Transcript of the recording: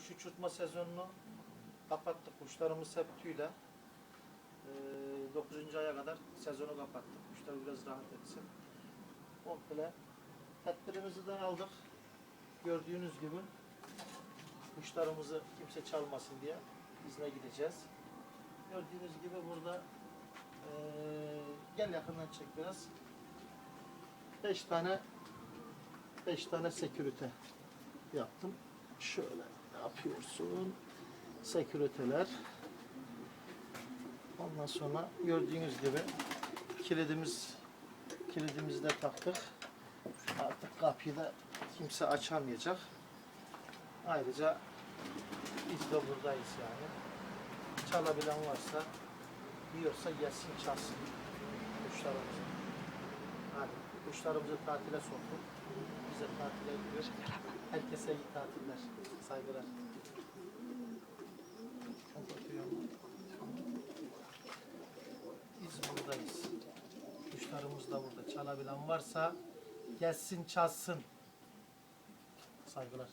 kuş uçurtma sezonunu kapattık. Kuşlarımız hep tüyle. Ee, 9. aya kadar sezonu kapattık. Kuşlar biraz rahat etsin. Komple tedbirimizi de aldık. Gördüğünüz gibi kuşlarımızı kimse çalmasın diye izne gideceğiz. Gördüğünüz gibi burada eee, gel yakından çek biraz. 5 tane 5 tane sekürite yaptım. Şöyle yapıyorsun. Seküriteler. Ondan sonra gördüğünüz gibi kilidimiz kilidimizi de taktık. Artık kapıyı da kimse açamayacak. Ayrıca biz de buradayız yani. Çalabilen varsa, yiyorsa gelsin çalsın kuşlarımızı. Hadi kuşlarımızı tatile soktuk. Bize tatile gidiyor. Herkese iyi tatiller. Saygılar. Biz buradayız. Kuşlarımız da burada. Çalabilen varsa gelsin çalsın. Saygılar.